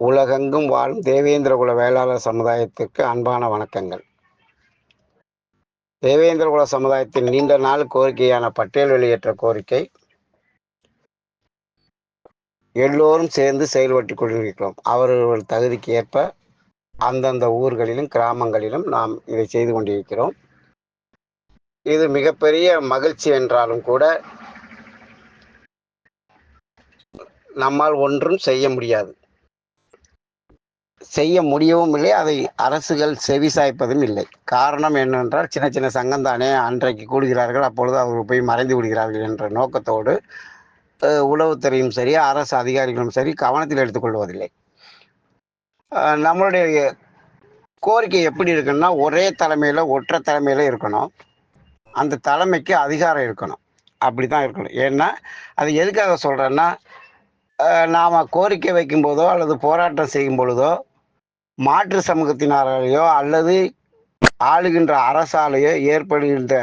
உலகெங்கும் வாழும் தேவேந்திர குல வேளாளர் சமுதாயத்திற்கு அன்பான வணக்கங்கள். தேவேந்திர குல சமுதாயத்தின் நீண்ட நாள் கோரிக்கையான பட்டியல் வெளியேற்ற கோரிக்கை. எல்லோரும் சேர்ந்து செயல்பட்டு கொண்டிருக்கிறோம். அவர்கள் தகுதிக்கு ஏற்ப அந்தந்த ஊர்களிலும் கிராமங்களிலும் நாம் இதை செய்து கொண்டிருக்கிறோம். இது மிகப்பெரிய மகிழ்ச்சி என்றாலும் கூட நம்மால் ஒன்றும் செய்ய முடியாது. செய்ய முடியவும் இல்லை அதை அரசுகள் செவிசாய்ப்பதும் இல்லை. காரணம் என்னென்றால் சின்ன சின்ன சங்கம் தானே அன்றைக்கு கூடுகிறார்கள் அப்பொழுது அவர்கள் போய் மறைந்து விடுகிறார்கள் என்ற நோக்கத்தோடு உளவுத்துறையும் சரி அரசு அதிகாரிகளும் சரி கவனத்தில் எடுத்துக்கொள்வதில்லை நம்மளுடைய கோரிக்கை எப்படி இருக்குன்னா ஒரே தலைமையில் ஒற்றை தலைமையில் இருக்கணும். அந்த தலைமைக்கு அதிகாரம் இருக்கணும். அப்படி தான் இருக்கணும். ஏன்னா அது எதுக்காக சொல்கிறேன்னா நாம் கோரிக்கை வைக்கும் போதோ அல்லது போராட்டம் செய்யும் பொழுதோ மாற்று சமூகத்தினாலேயோ அல்லது ஆளுகின்ற அரசாலேயோ ஏற்படுகின்ற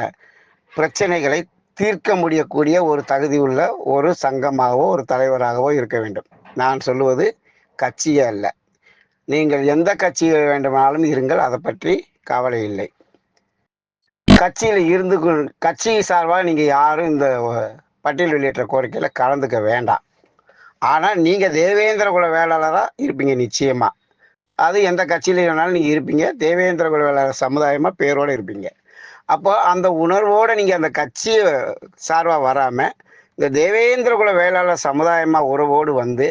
பிரச்சனைகளை தீர்க்க முடியக்கூடிய ஒரு தகுதி உள்ள ஒரு சங்கமாகவோ ஒரு தலைவராகவோ இருக்க வேண்டும். நான் சொல்லுவது கட்சியே அல்ல. நீங்கள் எந்த கட்சியில் வேண்டுமானாலும் இருங்கள் அதை பற்றி கவலை இல்லை. கட்சியில் இருந்து கட்சி சார்பாக நீங்கள் யாரும் இந்த பட்டியல் வெளியேற்ற கோரிக்கையில் கலந்துக்க வேண்டாம். ஆனால் நீங்கள் தேவேந்திர குல வேளாளராக இருப்பீங்க நிச்சயமாக அது எந்த கட்சியில் வேணாலும் நீங்கள் இருப்பீங்க. தேவேந்திர குல வேளாளர் பேரோடு இருப்பீங்க. அப்போ அந்த உணர்வோடு நீங்கள் அந்த கட்சியை சார்பாக வராமல் இந்த தேவேந்திர குல வேளாளர் சமுதாயமாக உறவோடு வந்து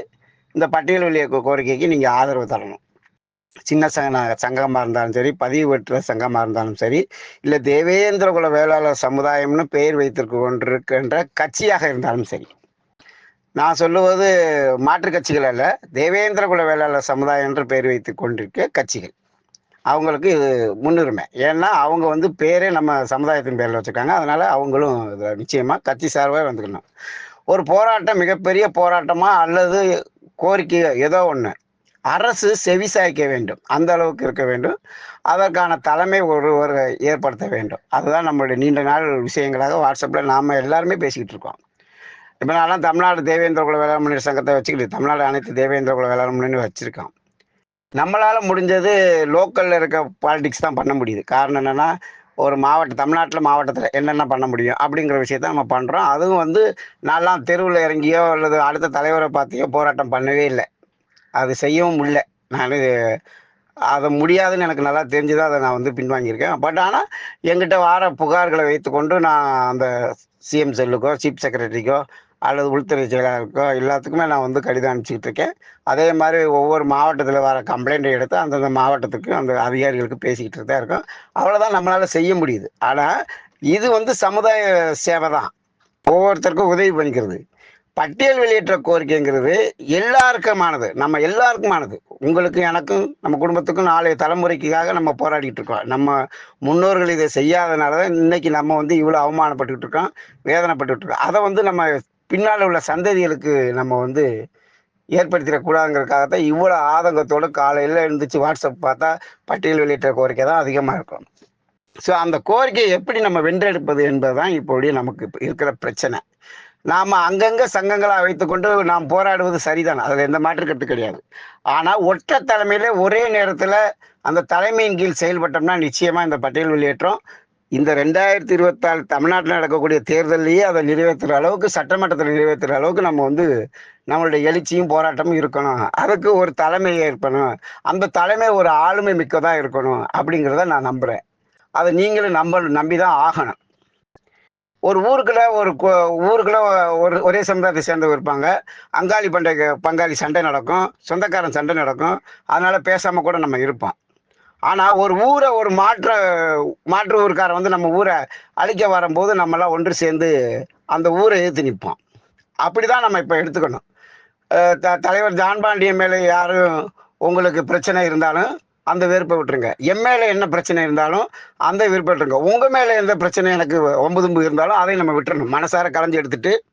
இந்த பட்டியல் வழிய கோரிக்கைக்கு நீங்கள் ஆதரவு தரணும். சின்ன சங்க சங்கமாக இருந்தாலும் சரி பதிவு பெற்ற சங்கமாக இருந்தாலும் சரி இல்லை தேவேந்திர குல வேளாளர் சமுதாயம்னு பெயர் வைத்திருக்க கொண்டிருக்கின்ற கட்சியாக இருந்தாலும் சரி. நான் சொல்லுவது மாற்று கட்சிகள் அல்ல தேவேந்திர குல வேளாளர் சமுதாயம் என்று பெயர் வைத்து கொண்டிருக்க கட்சிகள். அவங்களுக்கு இது முன்னுரிமை. ஏன்னா அவங்க வந்து பேரே நம்ம சமுதாயத்தின் பேரில் வச்சுருக்காங்க. அதனால் அவங்களும் இதுல நிச்சயமாக கட்சி சார்பாக வந்துக்கணும். ஒரு போராட்டம் மிகப்பெரிய போராட்டமாக அல்லது கோரிக்கை ஏதோ ஒன்று அரசு செவிசாய்க்க வேண்டும். அந்த அளவுக்கு இருக்க வேண்டும். அதற்கான தலைமை ஒருவர் ஏற்படுத்த வேண்டும். அதுதான் நம்மளுடைய நீண்ட நாள் விஷயங்களாக வாட்ஸ்அப்பில் நாம் எல்லாருமே பேசிக்கிட்டு இருக்கோம். இப்போ நான் தமிழ்நாடு தேவேந்திர குல வேளாண் முன்னேற்ற சங்கத்தை வச்சுக்கிட்டு தமிழ்நாடு அனைத்து தேவேந்திர குல வேளாண் முன்னேற்ற வச்சிருக்கோம் நம்மளால் முடிஞ்சது லோக்கலில் இருக்க பாலிடிக்ஸ் தான் பண்ண முடியுது. காரணம் என்னென்னா ஒரு மாவட்ட தமிழ்நாட்டில் மாவட்டத்தில் என்னென்ன பண்ண முடியும் அப்படிங்கிற விஷயத்த நம்ம பண்ணுறோம் அதுவும் வந்து நான்லாம் தெருவில் இறங்கியோ அல்லது அடுத்த தலைவரை பார்த்தியோ போராட்டம் பண்ணவே இல்லை. அது செய்யவும் முடியல. நான் அதை முடியாதுன்னு எனக்கு நல்லா தெரிஞ்சுதான் அதை நான் வந்து பின்வாங்கியிருக்கேன். பட் ஆனால் எங்கிட்ட வார புகார்களை வைத்துக்கொண்டு நான் அந்த சிஎம் செல்லுக்கோ சீஃப் செக்ரட்டரிக்கோ அல்லது உள்துறை செயலாளருக்கோ எல்லாத்துக்குமே நான் வந்து கடிதம் அனுப்பிச்சிக்கிட்டு இருக்கேன் அதே மாதிரி ஒவ்வொரு மாவட்டத்தில் வர கம்ப்ளைண்ட்டை எடுத்து அந்தந்த மாவட்டத்துக்கு அந்த அதிகாரிகளுக்கு பேசிக்கிட்டு தான் இருக்கோம். அவ்வளோதான் நம்மளால் செய்ய முடியுது. ஆனால் இது வந்து சமுதாய சேவை தான். ஒவ்வொருத்தருக்கும் உதவி பண்ணிக்கிறது. பட்டியல் வெளியேற்ற கோரிக்கைங்கிறது எல்லாருக்குமானது. நம்ம எல்லாருக்குமானது. உங்களுக்கு எனக்கும் நம்ம குடும்பத்துக்கும் நாளைய தலைமுறைக்காக நம்ம போராடிட்டு இருக்கோம். நம்ம முன்னோர்கள் இதை செய்யாதனால தான் இன்னைக்கு நம்ம வந்து இவ்வளோ அவமானப்பட்டுக்கிட்டு இருக்கோம் வேதனைப்பட்டுக்கிட்டு இருக்கோம். அதை வந்து நம்ம பின்னால் உள்ள சந்ததிகளுக்கு நம்ம வந்து ஏற்படுத்திடக்கூடாதுங்கிறதுக்காகத்தான் இவ்வளோ ஆதங்கத்தோடு காலையில் எழுந்துச்சு வாட்ஸ்அப் பார்த்தா பட்டியல் வெளியிட்ட கோரிக்கை தான் அதிகமாக இருக்கும் ஸோ அந்த கோரிக்கையை எப்படி நம்ம வென்றெடுப்பது என்பதுதான் இப்போடைய நமக்கு இருக்கிற பிரச்சனை. நாம் அங்கங்கே சங்கங்களாக வைத்துக்கொண்டு நாம் போராடுவது சரிதான். அதில் எந்த மாற்று கருத்து கிடையாது. ஆனால் ஒற்றை தலைமையில் ஒரே நேரத்தில் அந்த தலைமையின் கீழ் செயல்பட்டோம்னா நிச்சயமாக இந்த பட்டியல் வெளியேற்றம் இந்த ரெண்டாயிரத்தி இருபத்தாறு தமிழ்நாட்டில் நடக்கக்கூடிய தேர்தலையே அதை நிறைவேற்றுற அளவுக்கு சட்டமன்றத்தில் நிறைவேற்றுற அளவுக்கு நம்ம வந்து நம்மளுடைய எழுச்சியும் போராட்டமும் இருக்கணும். அதுக்கு ஒரு தலைமை ஏற்படணும் அந்த தலைமை ஒரு ஆளுமை மிக்கதாக இருக்கணும் அப்படிங்கிறத நான் நம்புறேன். அதை நீங்களும் நம்ப நம்பி தான் ஆகணும். ஒரு ஊருக்குள்ள ஒரு ஊருக்குள்ள ஒரு ஒரே சமுதாயத்தை சேர்ந்தவங்க இருப்பாங்க. அங்காளி பண்டை பங்காளி சண்டை நடக்கும். சொந்தக்காரன் சண்டை நடக்கும். அதனால பேசாமல் கூட நம்ம இருப்போம். ஆனா ஒரு ஊரை ஒரு மாற்ற மாற்று ஊருக்கார வந்து நம்ம ஊரை அழிக்க வரும்போது நம்மளாம் ஒன்று சேர்ந்து அந்த ஊரை எதிர்த்து நிற்போம் அப்படிதான் நம்ம இப்ப எடுத்துக்கணும். த- தலைவர் ஜான் பாண்டியன் மேல யாரும் உங்களுக்கு பிரச்சனை இருந்தாலும் அந்த வெறுப்பை விட்டுருங்க. என் மேலே என்ன பிரச்சனை இருந்தாலும் அந்த வெறுப்பை விட்டுருங்க. உங்கள் மேலே எந்த பிரச்சனை எனக்கு ஒம்பதும்பு இருந்தாலும் அதை நம்ம விட்டுறணும். மனசார கலைஞ்சு எடுத்துட்டு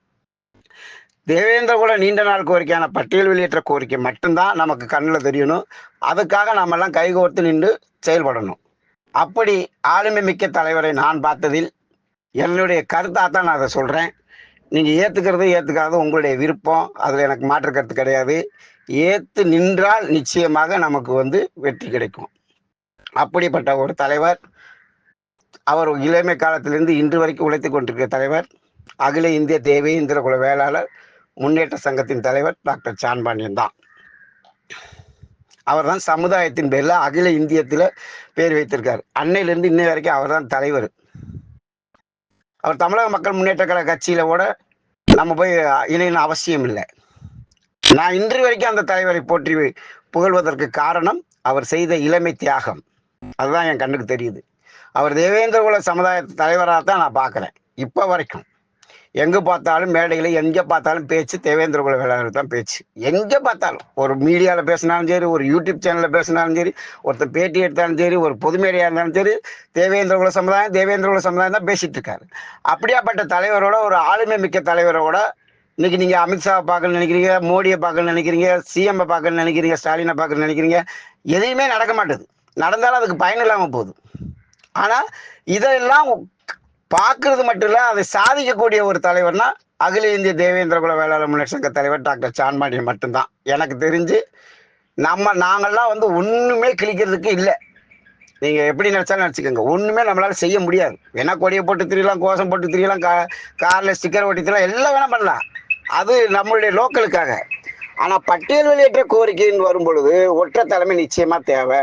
தேவேந்திர குல நீண்ட நாள் கோரிக்கையான பட்டியல் வெளியேற்ற கோரிக்கை மட்டும்தான் நமக்கு கண்ணில் தெரியணும். அதுக்காக நாமெல்லாம் கைகோர்த்து நின்று செயல்படணும். அப்படி ஆளுமை மிக்க தலைவரை நான் பார்த்ததில் என்னுடைய கருத்தாக தான் நான் அதை சொல்கிறேன் நீங்கள் ஏற்றுக்கிறது ஏற்றுக்காத உங்களுடைய விருப்பம். அதில் எனக்கு மாற்று கருத்து கிடையாது. ஏற்று நின்றால் நிச்சயமாக நமக்கு வந்து வெற்றி கிடைக்கும். அப்படிப்பட்ட ஒரு தலைவர் அவர் இளமை காலத்திலிருந்து இன்று வரைக்கும் உழைத்து கொண்டிருக்கிற தலைவர் அகில இந்திய தேவேந்திர குல வேளாளர் முன்னேற்ற சங்கத்தின் தலைவர் டாக்டர் சான்பாண்டியன் தான். அவர் தான் சமுதாயத்தின் பேரில் அகில இந்தியத்தில் பேர் வைத்திருக்கார். அன்னையிலேருந்து இன்னை வரைக்கும் அவர் தான் தலைவர். அவர் தமிழக மக்கள் முன்னேற்ற கழக கட்சியில் கூட நம்ம போய் இணையணும் அவசியம் இல்லை. நான் இன்று வரைக்கும் அந்த தலைவரை போற்றி புகழ்வதற்கு காரணம் அவர் செய்த இளமை தியாகம். அதுதான் என் கண்ணுக்கு தெரியுது. அவர் தேவேந்திர குல சமுதாய தலைவராக தான் நான் பார்க்குறேன். இப்போ வரைக்கும். எங்கே பார்த்தாலும் மேடையில் எங்கே பார்த்தாலும் பேச்சு தேவேந்திர குல வேளாளர் தான் பேச்சு. எங்கே பார்த்தாலும். ஒரு மீடியாவில் பேசினாலும் சரி ஒரு யூடியூப் சேனலில் பேசினாலும் சரி ஒருத்தர் பேட்டி எடுத்தாலும் சரி ஒரு பொது மேடையாக இருந்தாலும் சரி தேவேந்திர குல சமுதாயம் தேவேந்திர குல சமுதாயம் தான் பேசிட்டு இருக்காரு. அப்படியாப்பட்ட தலைவரோட ஒரு ஆளுமை மிக்க தலைவரோட இன்னைக்கு நீங்க அமித்ஷாவை பார்க்கணும்னு நினைக்கிறீங்க மோடியை பார்க்கணும்னு நினைக்கிறீங்க சிஎம் பார்க்கணும்னு நினைக்கிறீங்க ஸ்டாலினை பார்க்கணும்னு நினைக்கிறீங்க எதையுமே நடக்க மாட்டேது. நடந்தாலும் அதுக்கு பயன் இல்லாமல் போகுது. ஆனா இதெல்லாம் பார்க்கறது மட்டும் இல்லை அதை சாதிக்கக்கூடிய ஒரு தலைவர்னா அகில இந்திய தேவேந்திர குல வேளாளர் முன்னேற்ற சங்க தலைவர் டாக்டர் சான்மாடியன் மட்டும்தான். எனக்கு தெரிஞ்சு நம்ம நாங்கள்லாம் வந்து ஒன்றுமே கிழிக்கிறதுக்கு இல்லை. நீங்கள் எப்படி நினச்சாலும் நினச்சிக்கோங்க. ஒன்றுமே நம்மளால் செய்ய முடியாது. வேணா கொடியை போட்டு திரியலாம் கோஷம் போட்டு திரியலாம் கா காரில் ஸ்டிக்கர் ஓட்டி திரியலாம் எல்லாம் வேணால் பண்ணலாம். அது நம்மளுடைய லோக்கலுக்காக. ஆனால் பட்டியல் வெளியேற்ற கோரிக்கைன்னு வரும் பொழுது ஒற்ற தலைமை நிச்சயமாக தேவை.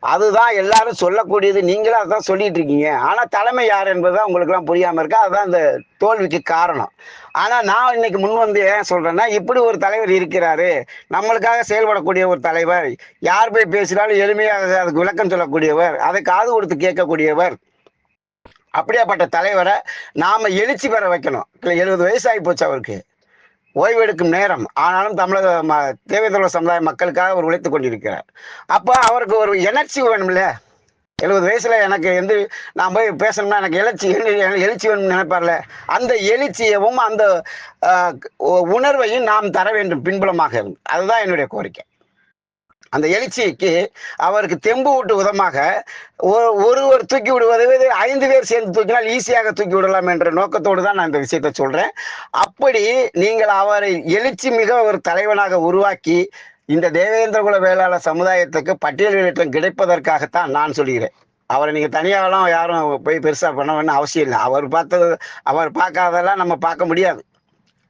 அதுதான் எல்லாரும் சொல்லக்கூடியது. நீங்களும் அதான் சொல்லிட்டு இருக்கீங்க ஆனா தலைமை யார் என்பதுதான் உங்களுக்கு எல்லாம் புரியாம இருக்கு? அதுதான் இந்த தோல்விக்கு காரணம். ஆனா நான் இன்னைக்கு முன் வந்து ஏன் சொல்றேன்னா இப்படி ஒரு தலைவர் இருக்கிறாரு. நம்மளுக்காக செயல்படக்கூடிய ஒரு தலைவர். யார் போய் பேசினாலும் எளிமையாக அதுக்கு விளக்கம் சொல்லக்கூடியவர். அதை காது கொடுத்து கேட்கக்கூடியவர். அப்படியாப்பட்ட தலைவரை நாம எழுச்சி பெற வைக்கணும். எழுபது வயசு ஆகி போச்சு அவருக்கு. ஓய்வெடுக்கும் நேரம். ஆனாலும் தமிழக ம- தேவேந்திர சமுதாய மக்களுக்காக அவர் உழைத்துக் கொண்டிருக்கிறார். அப்போ அவருக்கு ஒரு எனர்ஜி வேணும்ல? எழுபது வயசுல எனக்கு வந்து நான் போய் பேசணும்னா எனக்கு எழுச்சி எழுச்சி வேணும்னு நினைப்பார்ல? அந்த எழுச்சியவும் அந்த உணர்வையும் நாம் தர வேண்டும் பின்புலமாக. இருந்து அதுதான் என்னுடைய கோரிக்கை. அந்த எழுச்சிக்கு அவருக்கு தெம்பு ஊட்டு விதமாக ஒ- ஒருவர் தூக்கி விடுவது ஐந்து பேர் சேர்ந்து தூக்கினால் ஈஸியாக தூக்கி விடலாம் என்ற நோக்கத்தோடு தான் நான் இந்த விஷயத்தை சொல்றேன். அப்படி நீங்கள் அவரை எழுச்சி மிக ஒரு தலைவனாக உருவாக்கி இந்த தேவேந்திர குல வேளாளர் சமுதாயத்துக்கு பட்டியல் கிடைப்பதற்காகத்தான் நான் சொல்கிறேன். அவரை நீங்கள் தனியாகலாம் யாரும் போய் பெருசாக பண்ண வேணும் அவசியம் இல்லை. அவர் பார்த்தது அவர் பார்க்காதெல்லாம் நம்ம பார்க்க முடியாது.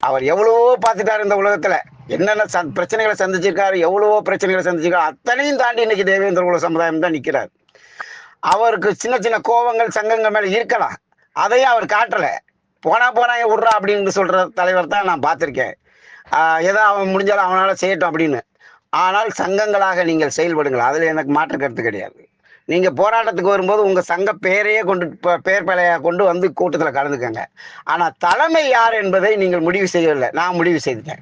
அவர் எவ்வளவோ பார்த்துட்டாரு இந்த உலகத்துல. என்னென்ன சந் பிரச்சனைகளை சந்திச்சிருக்காரு எவ்வளவோ பிரச்சனைகளை சந்திச்சிருக்காரு அத்தனையும் தாண்டி இன்னைக்கு தேவேந்திர குல சமுதாயம் தான் நிற்கிறார் அவருக்கு சின்ன சின்ன கோபங்கள் சங்கங்கள் மேல இருக்கலாம். அதையும் அவர் காட்டல. போனா போறாங்க விட்றா அப்படின்னு சொல்ற தலைவர் தான் நான் பார்த்துருக்கேன். ஏதோ அவன் முடிஞ்சாலும் அவனால் செய்யட்டும் அப்படின்னு. ஆனால் சங்கங்களாக நீங்கள் செயல்படுங்கள். அதில் எனக்கு மாற்று கருத்து கிடையாது. நீங்க போராட்டத்துக்கு வரும்போது உங்க சங்க பெயரையே கொண்டு ப- பெயர் பலையா கொண்டு வந்து கூட்டத்தில் கலந்துக்கங்க. ஆனா தலைமை யார் என்பதை நீங்கள் முடிவு செய்யவில்லை. நான் முடிவு செய்துட்டேன்.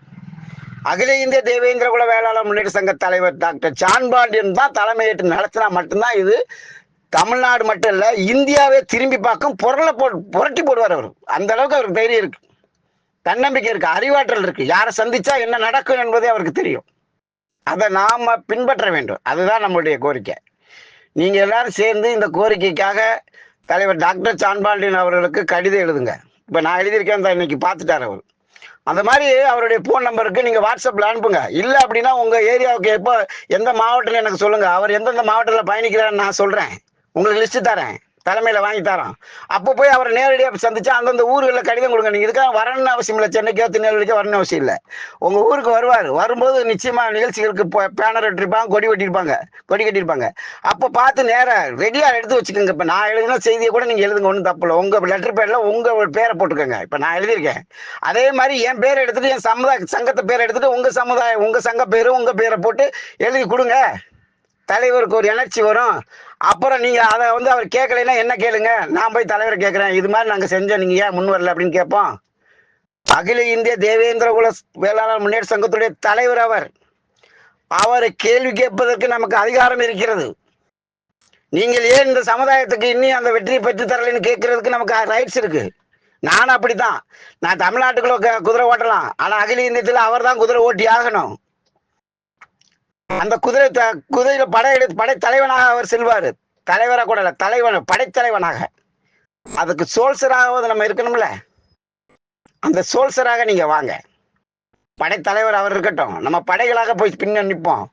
அகில இந்திய தேவேந்திர குல வேளாளர் முன்னேற்ற சங்க தலைவர் டாக்டர் சான்பாண்டியன் தான் தலைமையேற்று நடத்தினா மட்டும்தான் இது தமிழ்நாடு மட்டும் இல்ல இந்தியாவே திரும்பி பார்க்கும் பொருளை போ புரட்டி போடுவார் அவர். அந்த அளவுக்கு அவருக்கு தைரியம் இருக்கு. தன்னம்பிக்கை இருக்கு அறிவாற்றல் இருக்கு. யாரை சந்திச்சா என்ன நடக்கும் என்பதே அவருக்கு தெரியும். அதை நாம பின்பற்ற வேண்டும். அதுதான் நம்மளுடைய கோரிக்கை. நீங்க எல்லாரும் சேர்ந்து இந்த கோரிக்கைக்காக தலைவர் டாக்டர் சான்பாண்டியன் அவர்களுக்கு கடிதம் எழுதுங்க. இப்ப நான் எழுதியிருக்கேன் இந்த இன்னைக்கு பார்த்துட்டார் அவர். அந்த மாதிரி அவருடைய ஃபோன் நம்பருக்கு நீங்க வாட்ஸ்அப்ல அனுப்புங்க. இல்ல அப்படின்னா உங்க ஏரியாவுக்கு எப்போ எந்த மாவட்டத்தில் எனக்கு சொல்லுங்க. அவர் எந்தெந்த மாவட்டத்தில் பயணிக்கிறான்னு நான் சொல்றேன். உங்களுக்கு லிஸ்ட் தரேன். தலைமையில வாங்கி தரோம் அப்போ போய் அவரை நேரடியாக சந்திச்சா அந்தந்த ஊர்களில் கடிதம் கொடுங்க. நீங்கள் இதுக்காக வரணும்னு அவசியம் இல்லை. சென்னைக்கோ திருநெல்வேலிக்கோ வரணும் அவசியம் இல்லை. உங்கள் ஊருக்கு வருவார். வரும்போது நிச்சயமாக நிகழ்ச்சிகளுக்கு பேனர் வெட்டிருப்பாங்க கொடி வெட்டியிருப்பாங்க கொடி கட்டியிருப்பாங்க. அப்போ பார்த்து நேராக ரெடியாக எடுத்து வச்சுக்கோங்க. இப்போ நான் எழுதின செய்தியை கூட நீங்கள் எழுதுங்க. ஒன்றும் தப்பு இல்லை. உங்கள் லெட்டர் பேரில் உங்கள் பேரை போட்டுக்கோங்க. இப்போ நான் எழுதியிருக்கேன். அதே மாதிரி என் பேரை எடுத்துகிட்டு என் சமுதாய சங்கத்தை பேரை எடுத்துகிட்டு உங்கள் சமுதாயம் உங்கள் சங்க பேரும் உங்கள் பேரை போட்டு எழுதி கொடுங்க. தலைவருக்கு ஒரு எனர்ஜி வரும். அப்புறம் நீங்கள் அதை வந்து அவர் கேட்கலைன்னா என்ன கேளுங்க? நான் போய் தலைவரை கேட்குறேன். இது மாதிரி நாங்கள் செஞ்சோம். நீங்கள் ஏன் முன் வரல அப்படின்னு கேட்போம். அகில இந்திய தேவேந்திர குல வேளாளர் முன்னேற்ற சங்கத்துடைய தலைவர் அவர். அவரை கேள்வி கேட்பதற்கு நமக்கு அதிகாரம் இருக்கிறது. நீங்கள் ஏன் இந்த சமுதாயத்துக்கு இன்னும் அந்த வெற்றியை பெற்று தரலைன்னு கேட்கறதுக்கு நமக்கு ரைட்ஸ் இருக்கு. நானும் அப்படித்தான். நான் தமிழ்நாட்டுக்குள்ள குதிரை ஓட்டலாம். ஆனா அகில இந்தியத்துல அவர் தான் குதிரை ஓட்டி ஆகணும் அந்த குதிரை த- குதிரையில படை எடுத்து படை தலைவனாக அவர் செல்வார். தலைவராக கூட இல்லை தலைவன் படைத்தலைவனாக. அதுக்கு சோல்சராக நம்ம இருக்கணும்ல. அந்த சோல்சராக நீங்க வாங்க. படைத்தலைவர் அவர் இருக்கட்டும். நம்ம படைகளாக போய் பின்ன நிற்போம்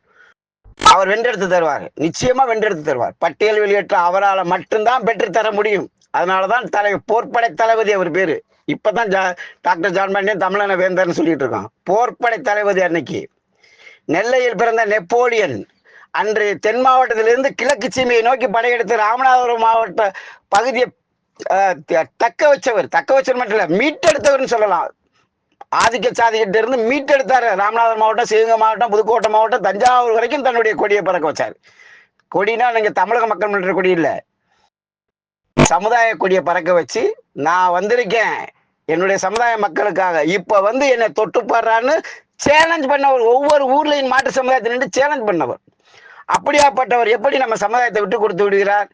அவர் வென்றெடுத்து தருவார். நிச்சயமா வென்றெடுத்து தருவார். பட்டியல் வெளியேற்ற அவரால் மட்டும்தான் பெற்று தர முடியும். அதனாலதான் தலை போர்ப்படை தளபதி அவர் பேரு. இப்பதான் ஜா டாக்டர் ஜான் பாண்டியன் தமிழன வேந்தர்னு சொல்லிட்டு இருக்கோம் போர்ப்படை தளபதி அன்னைக்கு. நெல்லையில் பிறந்த நெப்போலியன் அன்று தென் மாவட்டத்திலிருந்து கிழக்கு சீமையை நோக்கி படையெடுத்து ராமநாதபுரம் மாவட்ட பகுதியை த- தக்க வச்சவர். தக்க வச்சவர் மட்டும் இல்லை மீட்டெடுத்தவர்னு சொல்லலாம். ஆதிக்க சாதிகிட்ட இருந்து மீட்டெடுத்தார். ராமநாதபுரம் மாவட்டம் சிவகங்கை மாவட்டம் புதுக்கோட்டை மாவட்டம் தஞ்சாவூர் வரைக்கும் தன்னுடைய கொடியை பறக்க வச்சார். கொடினா நீங்க தமிழக மக்கள் மன்ற கொடி இல்லை. சமுதாய கொடியை பறக்க வச்சு நான் வந்திருக்கேன். என்னுடைய சமுதாய மக்களுக்காக. இப்ப வந்து என்னை தொட்டு சேலஞ்ச் பண்ணவர். ஒவ்வொரு ஊர்லையும் மாட்டு சமுதாயத்தை நின்று சேலஞ்ச் பண்ணவர். அப்படியாப்பட்டவர் எப்படி நம்ம சமுதாயத்தை விட்டு கொடுத்து விடுகிறார்?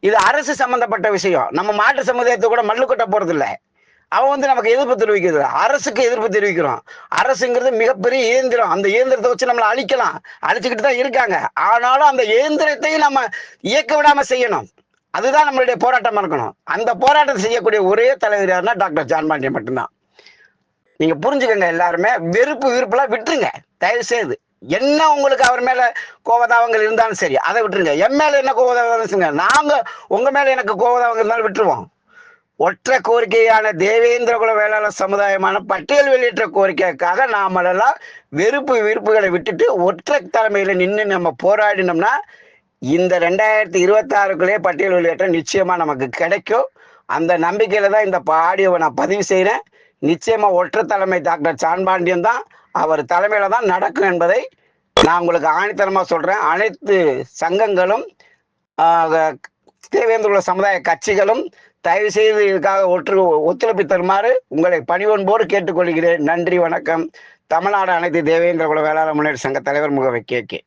இது அரசு சம்பந்தப்பட்ட விஷயம். நம்ம மாட்டு சமுதாயத்தை கூட மல்லுக்கட்ட போறது இல்லை அவன் வந்து நமக்கு எதிர்ப்பு தெரிவிக்கிறது. அரசுக்கு எதிர்ப்பு தெரிவிக்கிறோம். அரசுங்கிறது மிகப்பெரிய இயந்திரம். அந்த இயந்திரத்தை வச்சு நம்மளை அழிக்கலாம். அழிச்சுக்கிட்டு தான் இருக்காங்க. ஆனாலும் அந்த இயந்திரத்தையும் நம்ம இயக்க விடாம செய்யணும். அதுதான் நம்மளுடைய போராட்டமா இருக்கணும். அந்த போராட்டம் செய்யக்கூடிய ஒரே தலைவர் யாருன்னா டாக்டர் ஜான் பாண்டியன் மட்டும்தான். நீங்க புரிஞ்சுக்கங்க எல்லாருமே. வெறுப்பு விருப்பெல்லாம் விட்டுருங்க. தயவு செய்து. என்ன உங்களுக்கு அவர் மேல கோவதாவங்கள் இருந்தாலும் சரி அதை விட்டுருங்க. என் மேல என்ன கோபதாபங்கள் சொல்லுங்க நாங்க உங்க மேல எனக்கு கோபதாபங்கள் இருந்தாலும் விட்டுருவோம். ஒற்றை கோரிக்கையான தேவேந்திர குல வேளாளர் சமுதாயமான பட்டியல் வெளியிட்ட கோரிக்கைக்காக நாமளெல்லாம் வெறுப்பு விருப்புகளை விட்டுட்டு ஒற்றை தலைமையில நின்று நம்ம போராடினோம்னா இந்த ரெண்டாயிரத்தி இருபத்தாறுக்குள்ளே பட்டியல் வெளியேற்றம் நிச்சயமா நமக்கு கிடைக்கும். அந்த நம்பிக்கையில தான் இந்த ஆடியோவை நான் பதிவு செய்கிறேன் நிச்சயமா ஒற்ற தலைமை டாக்டர் சான்பாண்டியன் தான் அவர் தலைமையில தான் நடக்கும் என்பதை நான் உங்களுக்கு ஆணித்தனமாக சொல்றேன். அனைத்து சங்கங்களும் தேவேந்திர குல சமுதாய கட்சிகளும் தயவு செய்து இதுக்காக ஒற்று ஒத்துழைப்பு தருமாறு உங்களை பணிவன்போடு கேட்டுக்கொள்கிறேன். நன்றி வணக்கம். தமிழ்நாடு அனைத்து தேவேந்திர குல வேளாண் முன்னேற்ற சங்க தலைவர் முகவை கே கே.